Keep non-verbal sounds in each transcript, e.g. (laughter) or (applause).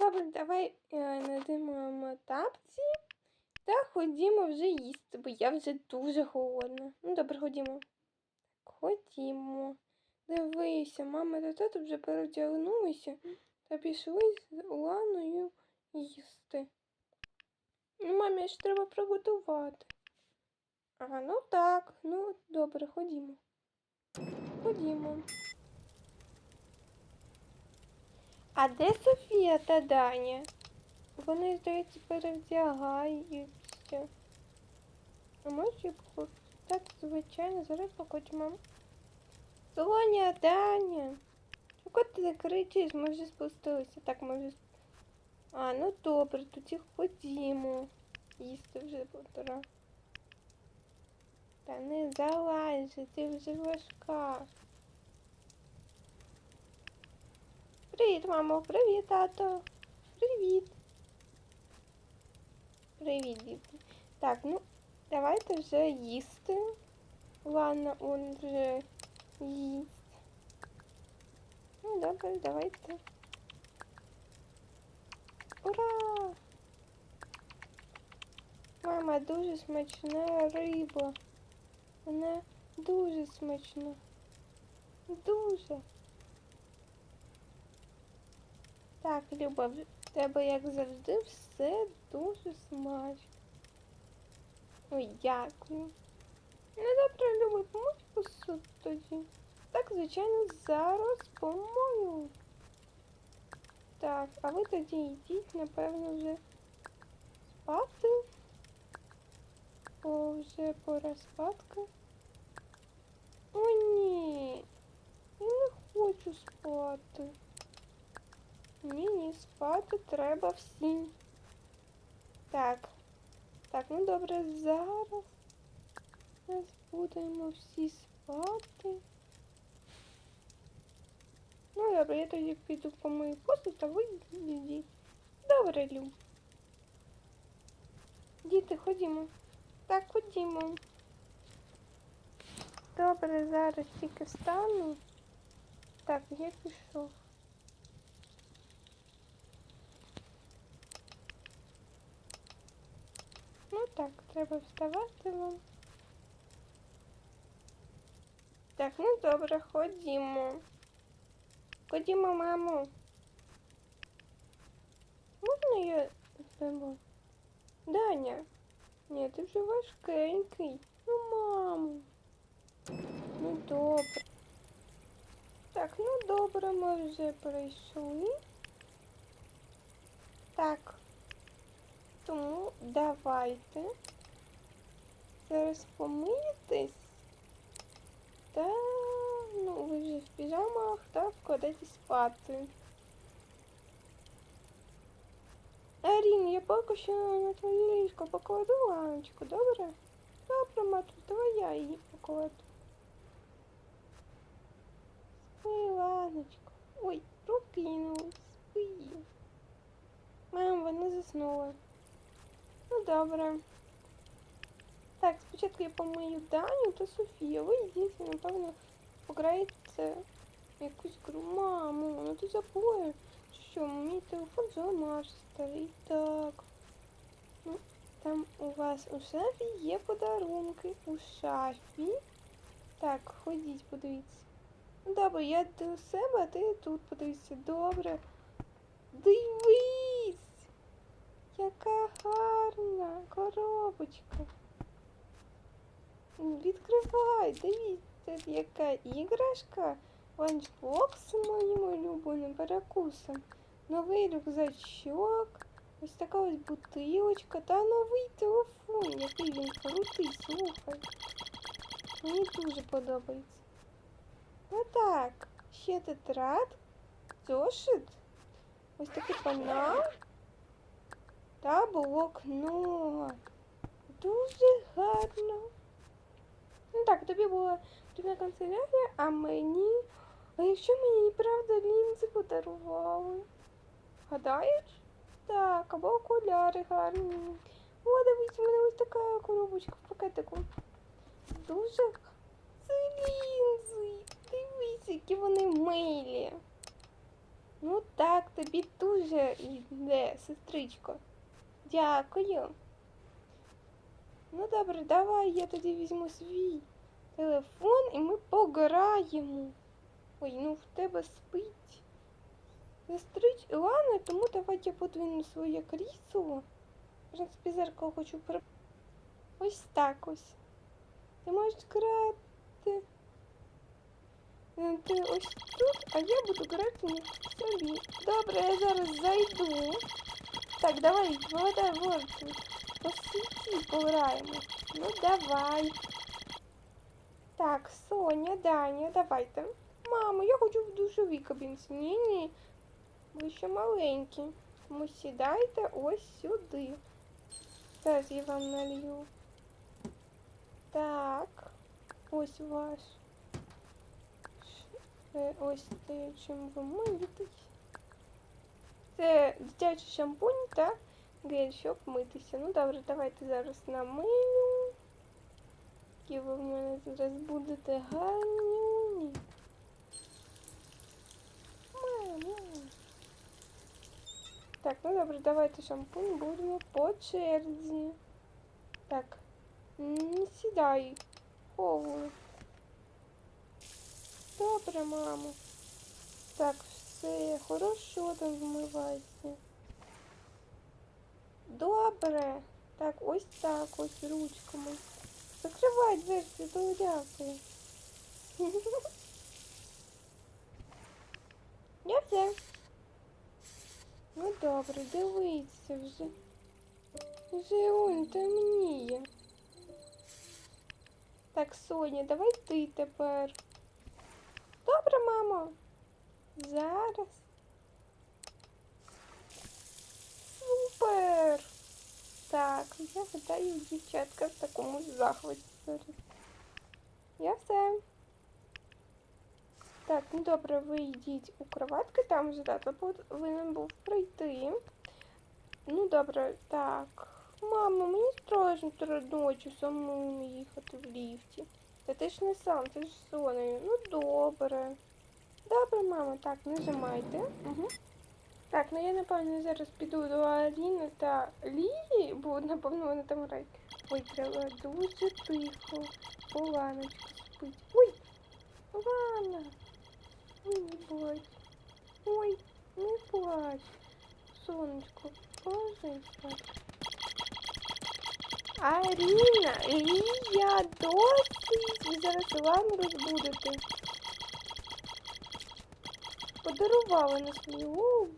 Добре, давай е, надимаємо тапці та ходімо вже їсти, бо я вже дуже голодна. Ну, добре, ходімо. Ходімо. Дивися, мама та тато вже перевдягнулися та пішли з Ланою їсти. Ну, мамі ж треба приготувати. А, ну так, ну добре, ходімо. Ходімо. А де Софія та Даня? Вони, здається, перевдягаються. А може так, звичайно, зараз покочемо. Соня, Даня. Чого ти кричиш? Ми вже спустилися. Так, ми вже. А, ну добре, тоді ходімо. Їсти вже пора. Та не залазь, ти вже важка. Привіт, мамо, привіт, тато. Привіт. Привіт, діти. Так, ну, давайте вже їсти. Ладно, он вже їсть. Ну, добре, давайте. Ура! Мама, дуже смачна риба. Вона дуже смачна. Дуже. Так, Люба, в тебе, як завжди, все дуже смачно. Ой, дякую. Ну добре, Люба, помочь посуд тоді. Так, звичайно, зараз помою. Так, а ви тоді йдіть, напевно, вже спати. О, вже пора спадки. О, ні. Я не хочу спати. Ні, ні, спати треба всім. Так. Так, ну добре, зараз. Зараз будемо всі спати. Ну добре, я тоді піду помию посуд, а ви йдіть. Добре, Люб. Діти, ходімо. Так, ходімо. Добре, зараз тільки встану. Так, я пішов. Ну так, треба вставати вам. Так, ну добре, ходімо. Ходімо, мамо. Можна я з тобою? Даня. Ні, ти вже важкенький. Ну, мамо. Ну добре. Так, ну добре, ми вже прийшли. Так. Тому давайте. Зараз помиєтесь. Та ну ви вже в піжамах та вкладетесь спати. Арін, я поки що на твоє ліжко покладу ланочку, добре? Добре, матусь, давай я її покладу. Спи, ланочко. Ой, прокинулась, спи. Мам, вона заснула. Добре. Так, спочатку я помию Даню та Софію. Ви йдіть, напевно, пограєте якусь гру. Мамо, ну ти забула, що мій телефон зламався старий. Так. Ну, там у вас у шафі є подарунки. У шафі. Так, ходіть, подивіться. Добре, я до себе, а ти тут подивися. Добре. Дивись! Яка гарна коробочка. Відкривай, дивіться, яка іграшка. Ланчбокс моїм улюбленим перекусом. Новий рюкзачок. Ось така ось бутилочка та новий телефон, який він крутий, слухай. Мені дуже подобається. Ну так, ще тетрад, зошит, ось такий панал Та блокнот. Дуже гарно. Ну так, тобі була потрібна канцелярія, а мені. А якщо мені правда лінзи подарували? Гадаєш? Так, або окуляри гарні. О, дивись, у мене ось така коробочка в пакетику. Дуже це лінзи. Дивись, які вони милі. Ну так, тобі дуже йде, сестричко. Дякую. Ну добре, давай я тоді візьму свій телефон і ми пограємо. Ой, ну в тебе спить. Сестрич, ладно, тому давай я подвину своє крісло. В принципі, зеркало хочу при... Ось так ось. Ти можеш грати. Е, Ти ось тут, а я буду грати собі. Добре, я зараз зайду. Так, давай, вода, вот. По сети пограємо. Ну давай. Так, Соня, Даня, давайте. Мамо, я хочу в душовій кабінці. Ні, ні. Ви ще маленькі. Тому сідайте ось сюди. Зараз я вам налью. Так. Ось ваш. Ш- е, Ось те, чим ви миєтесь. Це дитячий шампунь та гель, щоб митися. Ну добре, давайте зараз намию. Які ви в мене зараз будете гарні. Мамо. Так, ну добре, давайте шампунь будемо по черзі. Так, не сідай. Хову. Добре, мамо. Так, все, хорошо там вмивайся. Добре. Так, ось так, ось ручками. Закривай дверці, то дякую. (laughs) Я все. Ну добре, дивіться вже. Вже он темніє. Так, Соня, давай ти тепер. Добре, мамо. Зараз. Супер. Так, я гадаю, дівчатка в такому захваті зараз. Я все. Так, ну добре, ви йдіть у кроватки, там вже тато повинен був прийти. Ну добре, так. Мамо, мені страшно серед ночі самому їхати в ліфті. Та ти ж не сам, ти ж Сонею. Ну добре. Добре, мамо, так, нажимайте. Угу. Так, ну я напевно зараз піду до Аліни та Лії, бо напевно вони там грають. Ой, треба дуже тихо. Поланочка спить. Ой! Лана! Ой, не плач. Ой, не плач. Сонечко, положи спать. Аріна, Лія, досить! Ви зараз Лану розбудете. Подарувала на свою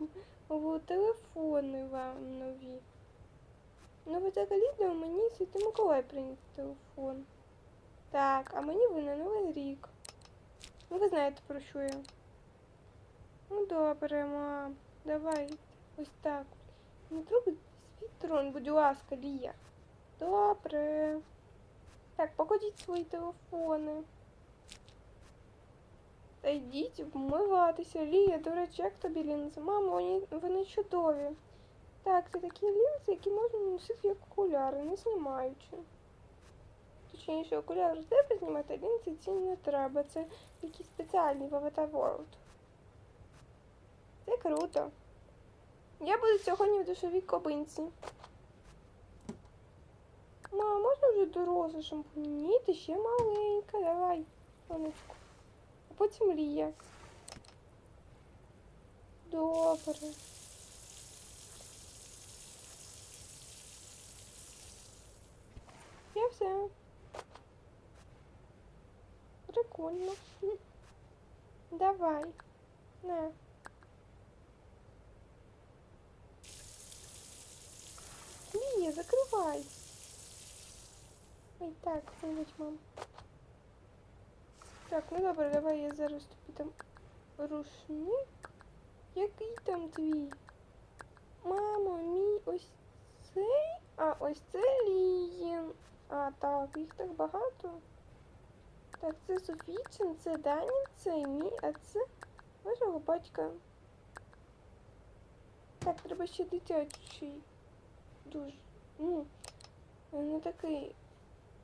в телефони вам нові. Ну, взагалі для мені Святий Миколай приніс телефон. Так, а мені ви на Новий рік. Ну, ви знаєте про що я. Ну, добре, мам. Давай. Ось так. Не трогай свій трон, будь ласка, Лія. Добре. Так, покладіть свої телефони. Та йдіть вмиватися. Лія, речі, тобі лінзи? Мамо, вони, вони чудові. Так, це такі лінзи, які можна носити як окуляри, не знімаючи. Точніше, окуляри треба знімати, а лінзи ці не треба. Це якісь спеціальні в World. Це круто. Я буду сьогодні в душовій кабинці. Мама, можна вже доросла шампунь? Ні, ти ще маленька. Давай, сонечко. Потім Лія. Добре. Я все. Прикольно. Давай. На. Лія, закривай. Ой, так, вибач, мам. Так, ну добре, давай я зараз тобі там рушник. Який там твій? Мамо, мій ось цей? А, ось це Ліїн. А, так, їх так багато. Так, це Софійчин, це Данін, це мій, а це вашого батька. Так, треба ще дитячий. Дуже. Ну, не такий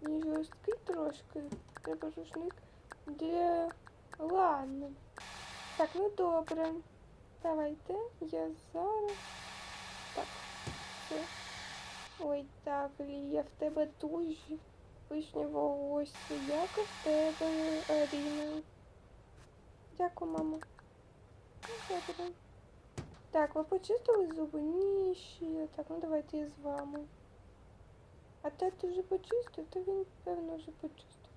не жорсткий трошки. Треба рушник для Лани. Так, ну добре. Давайте, я зараз. Так, все. Ой, так, Лія, в тебе дуже вишнє волосся. Як і в тебе, Аріна. Дякую, мамо. Ну, Добре. Так, ви почистили зуби? Ні, ще. Так, ну давайте я з вами. А тато вже почистив, то він, певно, вже почистив.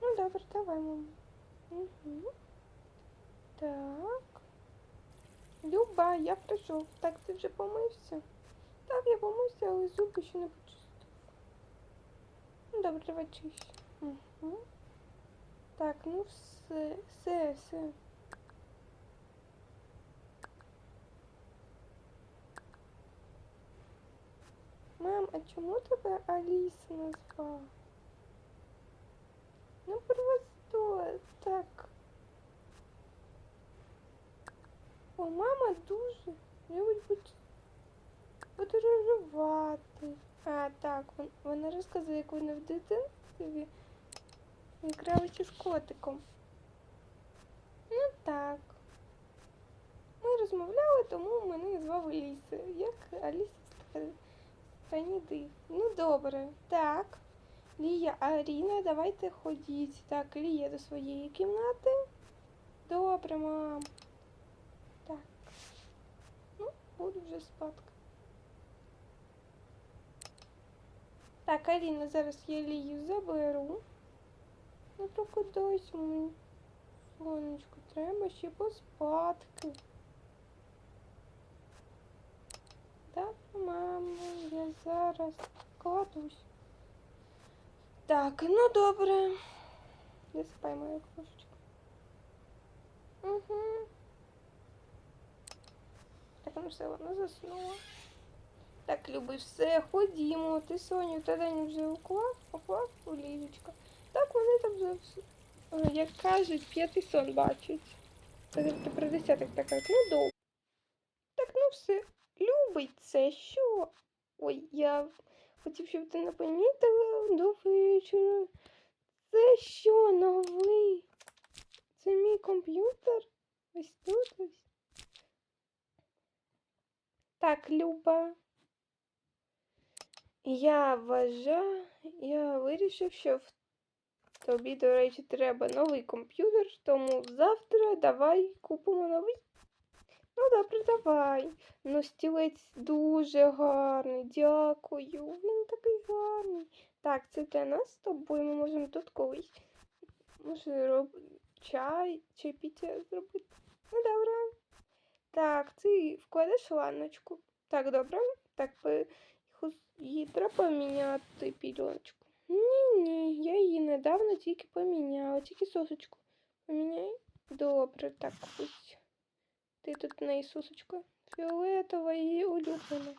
Ну, добре, давай, мамо. Угу. Так. Люба, я прийшов. Так, ти вже помився? Так, я помився, але зуби ще не почистив. Ну, добре, давай чище. Угу. Так, ну все, все, все. Мам, а чому тебе Аліса назвала? Ну просто так. О, мама дуже любить будь- подорожувати. А, так, вона розказує, як вона в дитинстві гралася з котиком. Ну так. Ми розмовляли, тому мене назвав Аліса. Як Аліса з ста- страні див. Ну добре. Так. Лія, Аріна, давайте ходіть. Так, Лія до своєї кімнати. Добре, мам. Так. Ну, буду вже спадки. Так, Аріна, зараз я Лію заберу. Ну, прокидайся мені. Сонечко, треба ще поспадки. Так, мамо, я зараз кладусь. Так, ну добре. Не спай, моя крошечка. Угу. Так, ну все, вона заснула. Так, Люби, все, ходімо. Ти Соню та день вже уклав, поклав у ліжечко. Так, вони там вже, вс- е, як кажуть, п'ятий сон бачать. Це про десятих так кажуть. Ну, добре. Так, ну все. Любить це що? Ой, я хотів, щоб ти не помітила до вечора. Це що, новий? Це мій комп'ютер? Ось тут ось. Так, Люба. Я вважаю, я вирішив, що в тобі, до речі, треба новий комп'ютер, тому завтра давай купимо новий. Ну, добре, давай. Ну, стілець дуже гарний, дякую. Він такий гарний. Так, це для нас з тобою. Ми можемо тут колись. Може, роб... чай, чайпіття зробити. Ну, добре. Так, ти вкладеш ланочку. Так, добре. Так, її треба поміняти пільоночку. Ні, ні, я її недавно тільки поміняла, тільки сосочку. Поміняй. Добре, так ось. Ти тут на Ісусочка. Фіолетова і улюблена.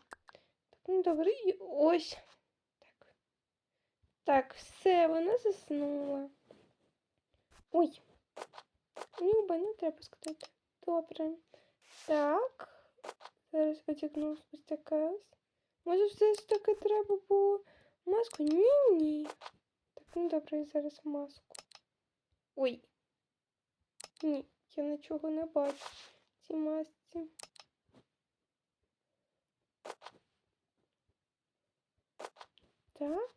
Так, ну добре, і ось. Так. Так, все, вона заснула. Ой. Люба, не треба сказати. Добре. Так. Зараз одягну ось ось. Може, все ж таки треба було маску? Ні, ні. Так, ну добре, я зараз маску. Ой. Ні, я нічого не бачу цій масці. Так.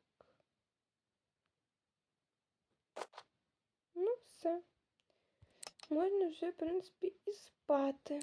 Ну, все. Можна вже, в принципі, і спати.